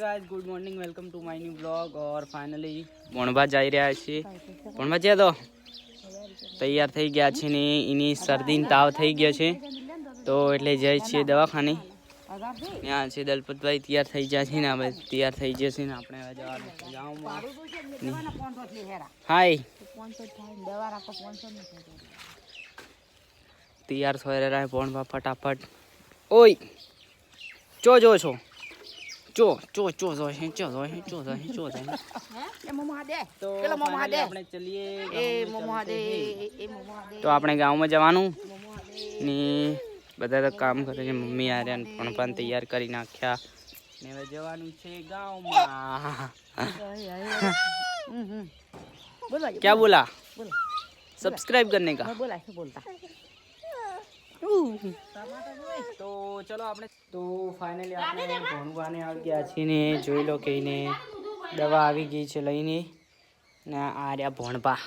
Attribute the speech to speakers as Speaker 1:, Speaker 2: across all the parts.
Speaker 1: guys good morning welcome to my new blog or finally ભણવા જઈ રહ્યા છીએ ભણવા જ્યાં તો તૈયાર થઈ ગયા છે ને એની શરદી તાવ થઈ ગયો છે તો એટલે જઈએ છીએ દવાખાને ત્યાં છે દલપતભાઈ તૈયાર થઈ ગયા છે ને હવે તૈયાર થઈ છે ને આપણે હવે જવાનું હાય તૈયાર થઈ રહ્યા ભણવા ફટાફટ ઓય જો જો છો જો જો જો જો હે જો જો હે જો જો હે જો જો હે એ મોમાદે પેલા મોમાદે આપણે ચલીએ એ મોમાદે એ મોમાદે તો આપણે ગામમાં જવાનું ને બધા તો કામ કરે છે મમ્મી આર્યા ને પણ પણ તૈયાર કરી નાખ્યા ને હવે જવાનું છે ગામમાં બોલા ક્યાં બોલા સબસ્ક્રાઇબ કરને કા બોલા બોલતા તો ચલો આપણે તો ફાઇનલી આપણે ભણવાને આવી ગયા છીએ ને જોઈ લો કે એને દવા આવી ગઈ છે લઈને ને આ રહ્યા ભણપા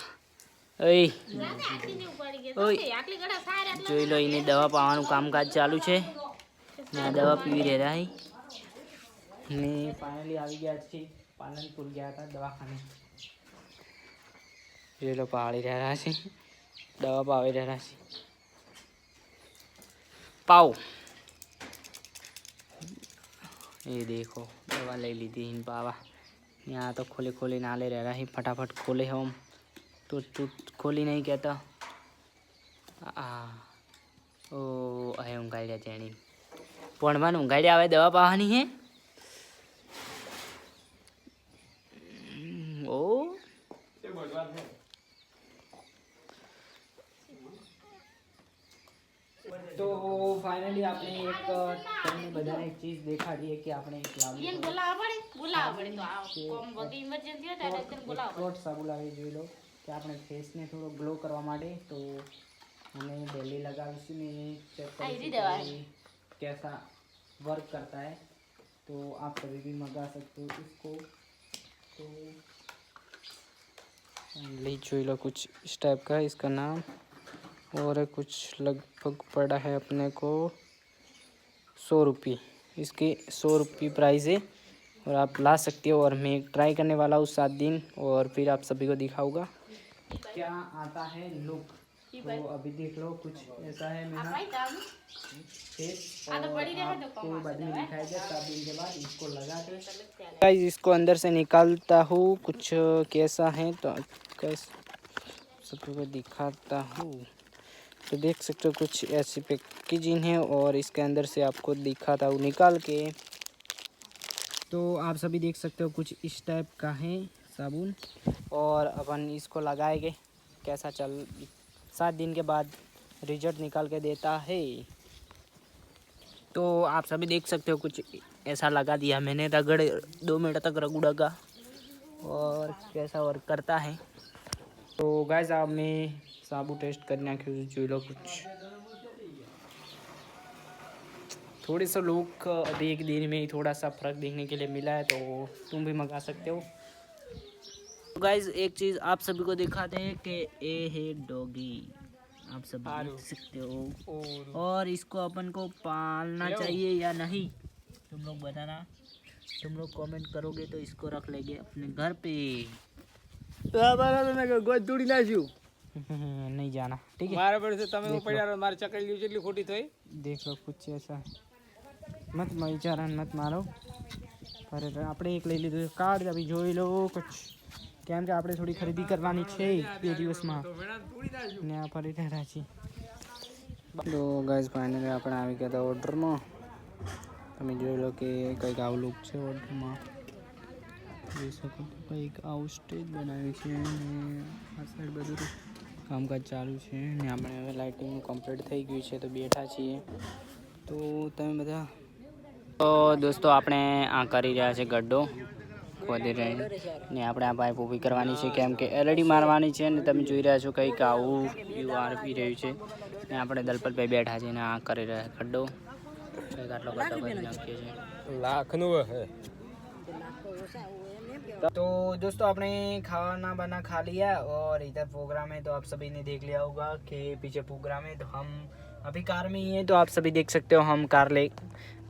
Speaker 1: જોઈ લો એને દવા પાવાનું કામકાજ ચાલુ છે ને દવા પીવી રહ્યા ને ફાઇનલી આવી ગયા છીએ પાલનપુર ગયા હતા દવાખાને જોઈ લો પાળી રહ્યા છે દવા પાવી રહ્યા છે पाओ ये देखो दवा ले ली थी बाबा यहाँ तो खोले खोले नाले रह रहा है फटाफट खोले हम तो तू खोली नहीं कहता આ ઓ હવે ઊંઘાડ્યા જેણી ભણવાનું ઊંઘાડ્યા આવે દવા પાવાની હે फाइनली आपने एक तरह में बड़ाने एक चीज दिखा दी है कि आपने इंडियन बोला बुलावड़ तो आओ कम बदी इमरजेंसी था तो एकदम बुलाओ टोटसा बुलावे જોઈ લો કે આપણે ફેસ ને થોડો ગ્લો કરવા માટે તો અમે डेली लगाયું છે ને ચેક આઈરી દેવા કેસા વર્ક કરતા હે તો આપ સબે ભી મંગા સકતો ઇસકો તો લઈ જોઈ લો કુછ સ્ટાફ કા ઇસકા નામ और कुछ लगभग पड़ा है अपने को सौ रुपये इसके सौ रुपये प्राइस है और आप ला सकते हो और मैं ट्राई करने वाला हूँ सात दिन और फिर आप सभी को दिखाऊंगा क्या आता है लुक तो अभी देख लो कुछ ऐसा है मेरा हाँ, तो तो आपको बाद इसको इसको अंदर से निकालता हूँ कुछ कैसा है तो सभी को दिखाता हूँ तो देख सकते हो कुछ ऐसी पैकेजिंग है और इसके अंदर से आपको दिखा था वो निकाल के तो आप सभी देख सकते हो कुछ इस टाइप का है साबुन और अपन इसको लगाएंगे कैसा चल सात दिन के बाद रिजल्ट निकाल के देता है तो आप सभी देख सकते हो कुछ ऐसा लगा दिया मैंने रगड़ दो मिनट तक रगड़ा का और कैसा वर्क करता है तो गाइज आप में साबु टेस्ट करने के जुड़ो कुछ थोड़े सा लोग अभी एक दिन में ही थोड़ा सा फ़र्क देखने के लिए मिला है तो तुम भी मंगा सकते हो तो गाइज एक चीज़ आप सभी को दिखाते हैं कि ए है डॉगी आप सब देख सकते हो और इसको अपन को पालना चाहिए या नहीं तुम लोग बताना तुम लोग कमेंट करोगे तो इसको रख लेंगे अपने घर पे તો અમારા મેં
Speaker 2: ગોદ તોડી નાખ્યું
Speaker 1: નહીં જાના ઠીક है
Speaker 2: મારા પર તમે પડ્યા રહો મારે ચકડી લીધું એટલી ખોટી થઈ
Speaker 1: દેખ લો કુછ એસા મત વિચારણ મત મારો પર આપણે એક લઈ લીધું કાર્ડ અભી જોઈ લો કુછ કેમ કે આપણે થોડી ખરીદી કરવાની છે બે દિવસમાં ને આ ફરી રહ્યા છીએ તો આપણે આવી ગયા હતા ઓર્ડરમાં તમે જોઈ લો કે કંઈક આવું છે ઓર્ડરમાં જોઈ શકો તો કંઈક આવું સ્ટેજ બનાવ્યું છે અને આ સાઈડ બધું કામકાજ ચાલુ છે અને આપણે હવે લાઇટિંગ કમ્પ્લીટ થઈ ગયું છે તો બેઠા છીએ તો તમે બધા તો દોસ્તો આપણે આ કરી રહ્યા છે ગડ્ડો ખોદી રહી ને આપણે આ પાઇપ ઊભી કરવાની છે કેમ કે એલઈડી e મારવાની છે ને તમે જોઈ રહ્યા છો કંઈક આવું યુઆર પી રહ્યું છે ને આપણે દલપતભાઈ બેઠા છીએ ને આ કરી રહ્યા ખડ્ડો કંઈક આટલો બધો કરી નાખીએ છીએ
Speaker 2: લાખનું હે
Speaker 1: तो दोस्तों आपने खाना बना खा लिया और इधर प्रोग्राम है तो आप सभी ने देख लिया होगा कि पीछे प्रोग्राम है तो हम अभी कार में ही है तो आप सभी देख सकते हो हम कार ले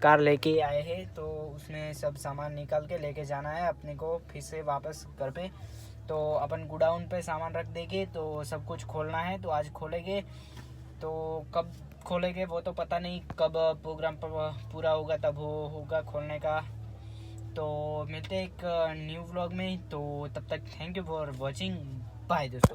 Speaker 1: कार लेके आए हैं तो उसमें सब सामान निकाल के लेके जाना है अपने को फिर से वापस घर पे तो अपन गुडाउन पे सामान रख देंगे तो सब कुछ खोलना है तो आज खोलेंगे तो कब खोलेंगे वो तो पता नहीं कब प्रोग्राम पूरा होगा तब वो होगा खोलने का तो मिलते एक न्यू व्लॉग में तो तब तक thank you for watching bye दोस्तों